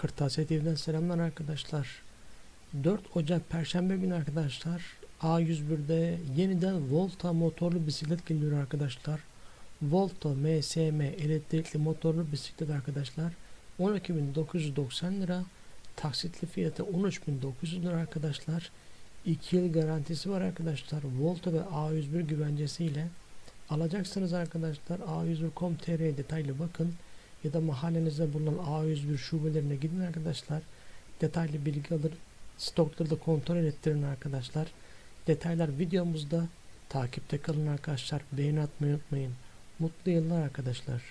Kırtasiye TV'den selamlar arkadaşlar. 4 Ocak Perşembe günü arkadaşlar A101'de yeniden Volta motorlu bisiklet geliyor arkadaşlar. Volta MSM elektrikli motorlu bisiklet arkadaşlar. 12.990 lira. Taksitli fiyatı 13.900 lira arkadaşlar. 2 yıl garantisi var arkadaşlar. Volta ve A101 güvencesiyle alacaksınız arkadaşlar. A101.com.tr detaylı bakın ya da mahallenizde bulunan A101 şubelerine gidin arkadaşlar. Detaylı bilgi alır. Stokları da kontrol ettirin arkadaşlar. Detaylar videomuzda. Takipte kalın arkadaşlar. Beğeni atmayı unutmayın. Mutlu yıllar arkadaşlar.